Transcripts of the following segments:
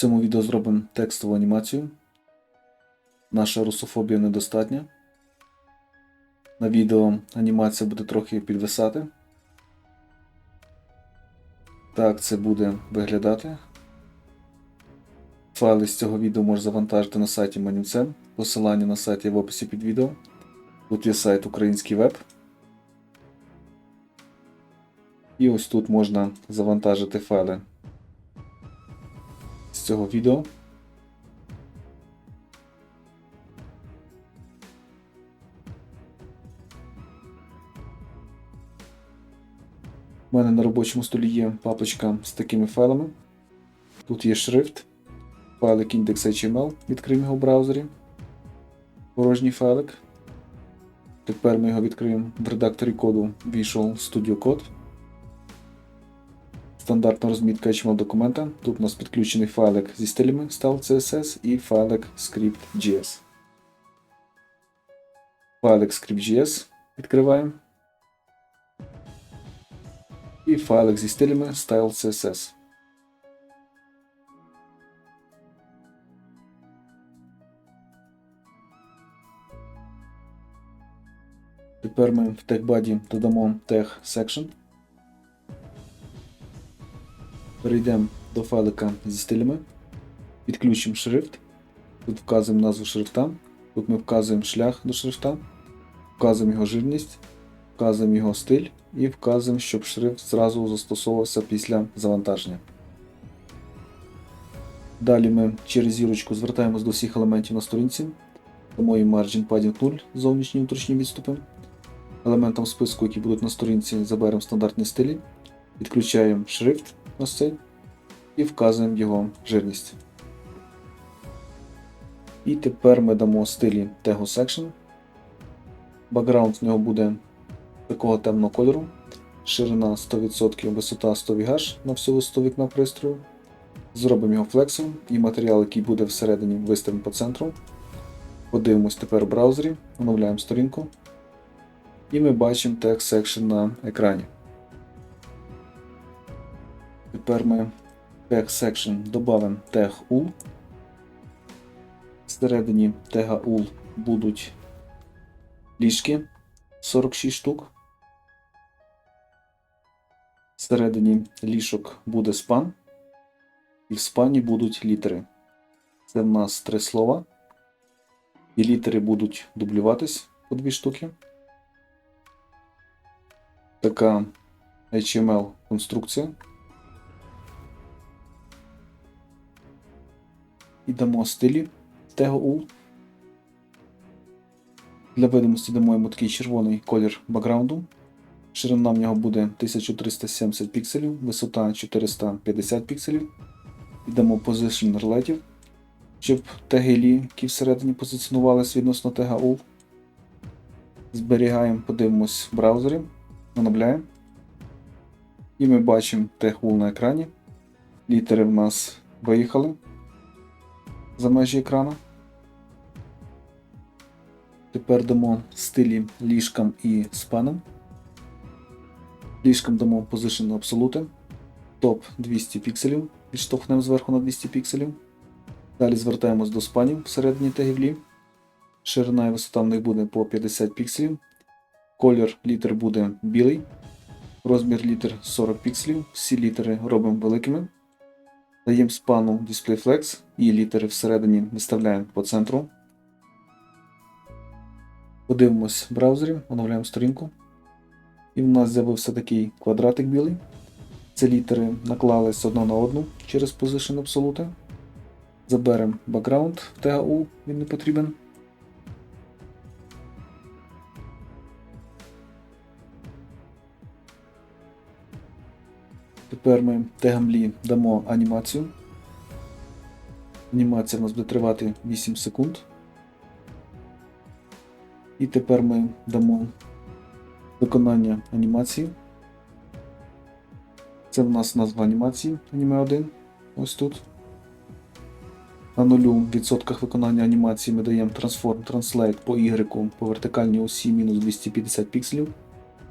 цьому відео зробимо текстову анімацію. Наша русофобія недостатня. На відео анімація буде трохи підвисати. Так це буде виглядати. Файли з цього відео можна завантажити на сайті Манівцем. Посилання на сайт є в описі під відео. Тут є сайт Український веб. І ось тут можна завантажити файли цього відео. У мене на робочому столі є папочка з такими файлами. Тут є шрифт, файлик index.html, відкриємо його в браузері. Порожній файлик. Тепер ми його відкриємо в редакторі коду Visual Studio Code. Стандартна розмітка HTML документа. Тут у нас підключений файлик зі стилями Style CSS і файлик script.js. Файлик script.js відкриваємо. І файлик зі стилями Style CSS. Тепер ми в TechBuddy додамо Tech Section. Перейдемо до файлика зі стилями. Підключимо шрифт. Тут вказуємо назву шрифта. Тут ми вказуємо шлях до шрифта, вказуємо його жирність, вказуємо його стиль і вказуємо, щоб шрифт зразу застосовувався після завантаження. Далі ми через зірочку звертаємось до всіх елементів на сторінці. Дамо їм Margin Padding 0 зовнішні і внутрішні відступи. Елементам списку, які будуть на сторінці, заберемо стандартні стилі, відключаємо шрифт цей і вказуємо його жирність. І тепер ми дамо стилі Tego Section. Бакграунд в нього буде такого темного кольору. Ширина 100%, висота 100 VH на всю висоту вікна пристрою. Зробимо його флексом і матеріал, який буде всередині, виставимо по центру. Подивимось тепер в браузері, оновляємо сторінку. І ми бачимо Text Section на екрані. Тепер ми Tag Section додамо Tag UL. Всередині тега UL будуть ліжки 46 штук. Всередині ліжок буде спан. І в спані будуть літери. Це в нас три слова. І літери будуть дублюватись по дві штуки. Така HTML конструкція. І дамо стилі Tego UL. Для видимості дамо йому такий червоний колір бакграунду. Ширина в нього буде 1370 пікселів, висота 450 пікселів. І дамо Position Relative, щоб тегелі, які всередині позиціонувалися відносно UL. Зберігаємо, подивимось в браузері, оновляємо. І ми бачимо UL на екрані. Літери в нас виїхали за межі екрану. Тепер дамо стилі ліжкам і спанам. Ліжкам дамо Position Absolute. Топ 200 пікселів. Відштовхнемо зверху на 200 пікселів. Далі звертаємось до спанів всередині тегівлі. Ширина і висота в них буде по 50 пікселів. Колір літер буде білий. Розмір літер 40 пікселів. Всі літери робимо великими. Даємо спану DisplayFlex і літери всередині виставляємо по центру. Подивимось в браузері, оновляємо сторінку. І в нас з'явився такий квадратик білий. Ці літери наклались одна на одну через Position Absolute. Заберемо background в TAU, він не потрібен. Тепер ми тегамлі дамо анімацію. Анімація у нас буде тривати 8 секунд. І тепер ми дамо виконання анімації. Це в нас назва анімації аніме 1. Ось тут. На 0% виконання анімації ми даємо Transform Translate по Y по вертикальній осі мінус 250 пікселів.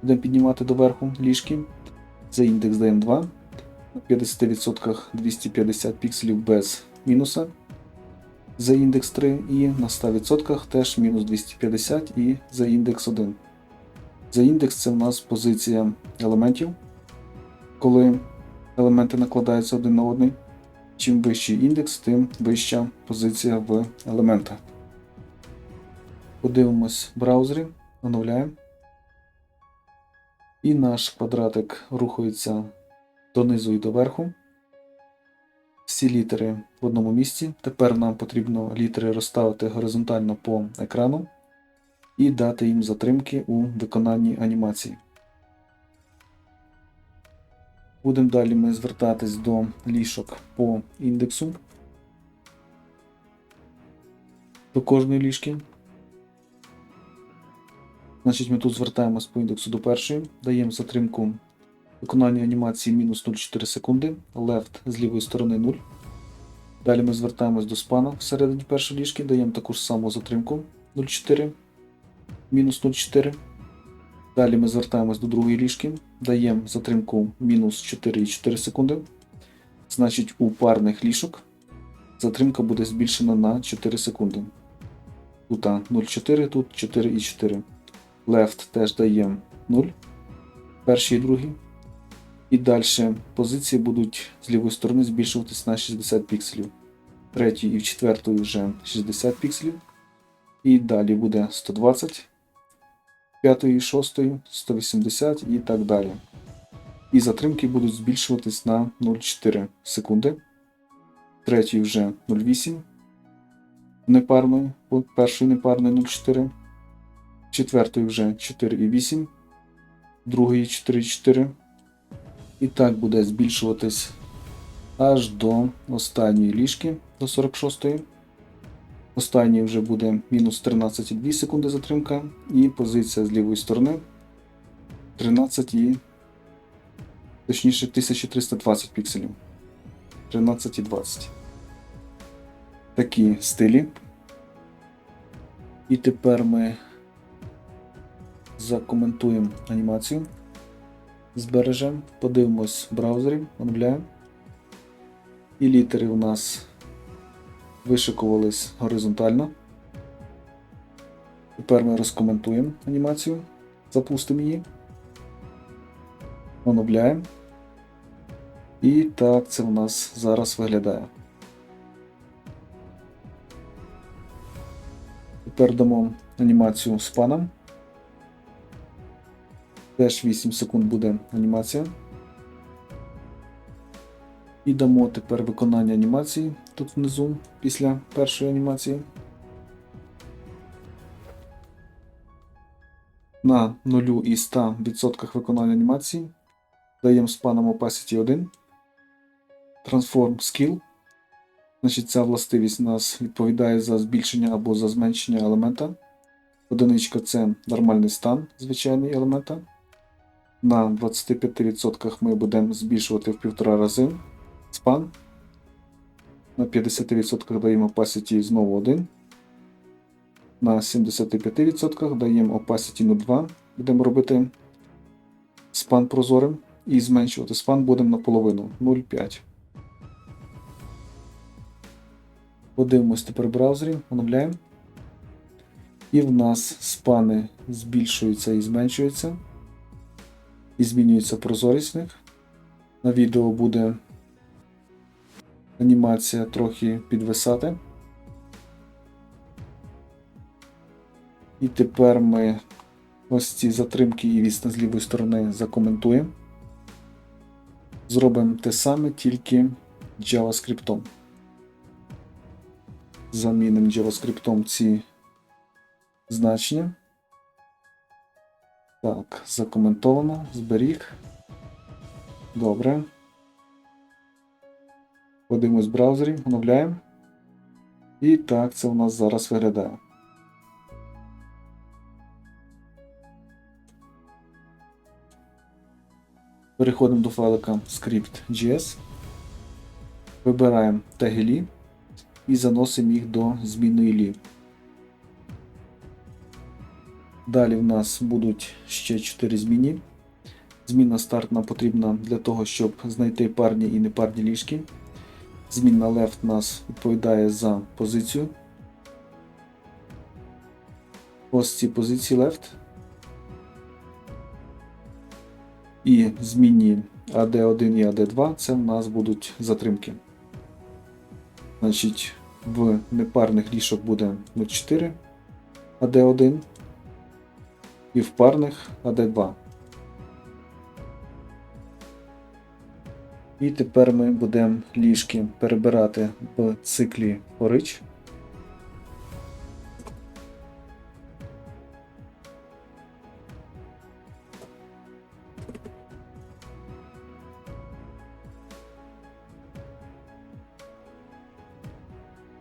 Будемо піднімати доверху ліжки. За індекс даємо 2. На 50% 250 пікселів без мінуса за індекс 3 і на 100% теж мінус 250 і за індекс 1. За індекс це в нас позиція елементів, коли елементи накладаються один на один. Чим вищий індекс, тим вища позиція в елементах. Подивимось в браузері, оновляємо. І наш квадратик рухається донизу і доверху. Всі літери в одному місці. Тепер нам потрібно літери розставити горизонтально по екрану і дати їм затримки у виконанні анімації. Будемо далі ми звертатись до лішок по індексу. До кожної ліжки. Значить, ми тут звертаємось по індексу до першої, даємо затримку виконання анімації мінус 0,4 секунди, left з лівої сторони 0. Далі ми звертаємось до спана всередині першої ліжки, даємо таку ж саму затримку 0,4, мінус 0,4. Далі ми звертаємось до другої ліжки, даємо затримку мінус 4,4 секунди. Значить, у парних ліжок затримка буде збільшена на 4 секунди. Тут 0,4, тут 4,4. Left теж даємо 0. Перший і другий. І далі позиції будуть з лівої сторони збільшуватись на 60 пікселів. Третій і в четвертої вже 60 пікселів. І далі буде 120, п'ятої і шостої 180 і так далі. І затримки будуть збільшуватись на 0,4 секунди. Третій вже 0,8 непарної, першої непарної 0,4. Четвертої вже 4,8, другої 4,4. І так буде збільшуватись аж до останньої ліжки, до 46-ї. Останній вже буде мінус 13,2 секунди затримка, і позиція з лівої сторони 13 і точніше 1320 пікселів. 13,20. Такі стилі. І тепер ми закоментуємо анімацію. Збережемо, подивимось в браузері, оновляємо. І літери у нас вишикувались горизонтально. Тепер ми розкоментуємо анімацію, запустимо її, оновляємо. І так це у нас зараз виглядає. Тепер дамо анімацію з паном. Теж 8 секунд буде анімація. І дамо тепер виконання анімації тут внизу після першої анімації. На 0 і 100% виконання анімації даємо з паном Opacity 1. Transform Skill. Значить, Ця властивість у нас відповідає за збільшення або за зменшення елемента. Одиничка це нормальний стан звичайний елемента. На 25% ми будемо збільшувати в півтора рази спан. На 50% даємо opacity знову 1. На 75% даємо opacity 2. Будемо робити спан прозорим. І зменшувати спан будемо наполовину 0,5. Подивимось тепер в браузері, оновляємо. І в нас спани збільшуються і зменшуються і змінюється прозорість. На відео буде анімація трохи підвисати. І тепер ми ось ці затримки і відстань з лівої сторони закоментуємо. Зробимо те саме, тільки JavaScript. Замінимо JavaScript ці значення. Так, закоментовано, зберіг. Добре. Подивимось в браузері, оновляємо. І так це у нас зараз виглядає. Переходимо до файлика script.js. Вибираємо теги і заносимо їх до змінної li. Далі в нас будуть ще 4 зміни. Зміна старт нам потрібна для того, щоб знайти парні і непарні ліжки. Змінна left нас відповідає за позицію. Ось ці позиції left. І змінні AD1 і AD2 це в нас будуть затримки. Значить, в непарних ліжок буде 0,4 AD1 і в парних AD2. І тепер ми будемо ліжки перебирати в циклі Forage.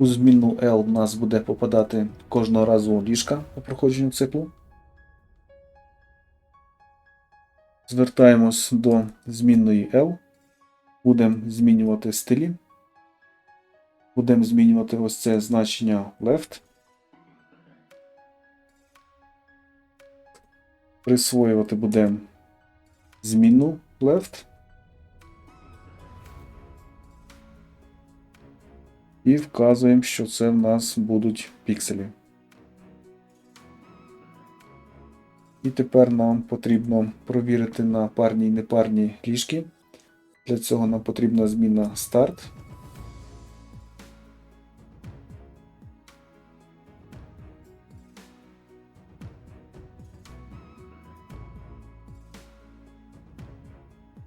У змінну L в нас буде попадати кожного разу ліжка по проходженню циклу. Звертаємось до змінної L. Будемо змінювати стилі. Будемо змінювати ось це значення left. Присвоювати будемо змінну left. І вказуємо, що це в нас будуть пікселі. І тепер нам потрібно провірити на парні і непарні ліжки. Для цього нам потрібна зміна старт.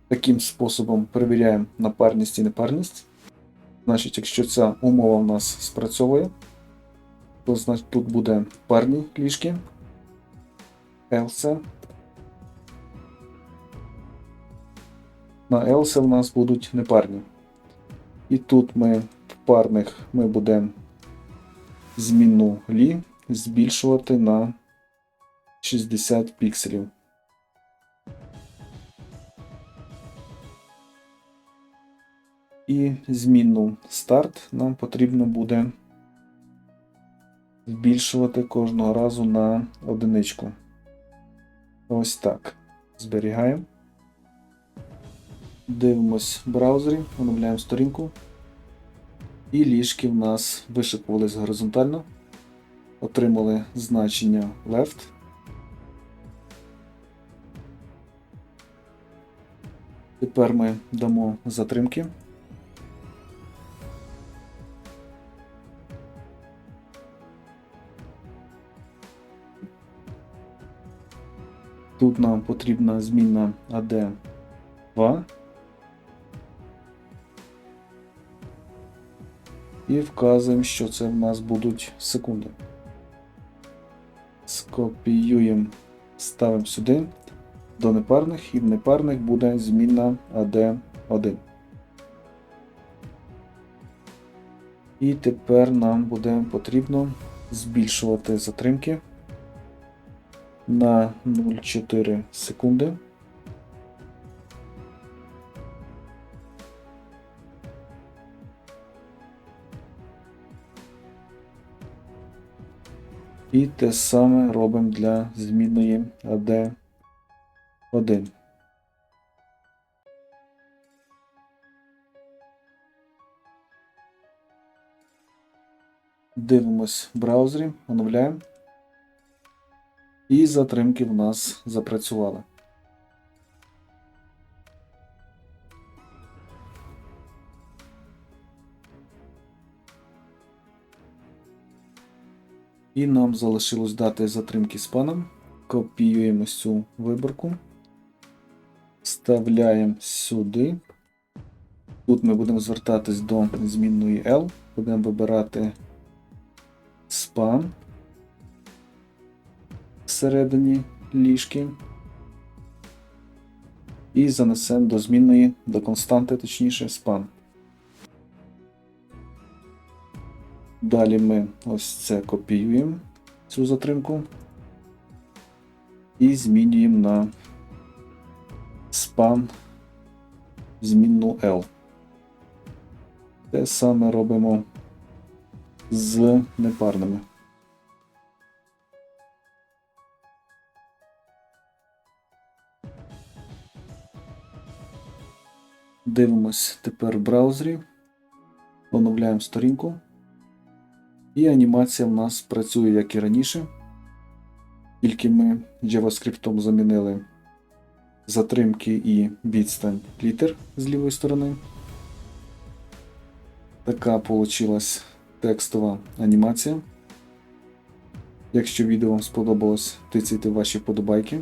Таким способом перевіряємо напарність і непарність. Значить, якщо ця умова в нас спрацьовує, то значить тут буде парні ліжки. Else. На else в нас будуть непарні. І тут ми в парних ми будемо змінну лі збільшувати на 60 пікселів. І змінну старт нам потрібно буде збільшувати кожного разу на одиничку. Ось так. Зберігаємо. Дивимось в браузері, оновляємо сторінку. І ліжки в нас вишикувались горизонтально. Отримали значення left. Тепер ми дамо затримки. Тут нам потрібна зміна AD2. І вказуємо, що це в нас будуть секунди. Скопіюємо, ставимо сюди до непарних, і в непарних буде зміна AD1. І тепер нам буде потрібно збільшувати затримки на 0,4 секунди. І те саме робимо для змінної AD1. Дивимось в браузері, оновляємо. І затримки в нас запрацювали. І нам залишилось дати затримки з паном. Копіюємо цю виборку. Вставляємо сюди. Тут ми будемо звертатись до змінної L, будемо вибирати span всередині ліжки. І занесемо до змінної, до константи, точніше, span. Далі ми ось це копіюємо, цю затримку, і змінюємо на span змінну L. Те саме робимо з непарними. Дивимось тепер в браузері. Оновляємо сторінку. І анімація в нас працює як і раніше. Тільки ми JavaScript замінили затримки і відстань літер з лівої сторони. Така получилась текстова анімація. Якщо відео вам сподобалось, тицяйте ваші вподобайки.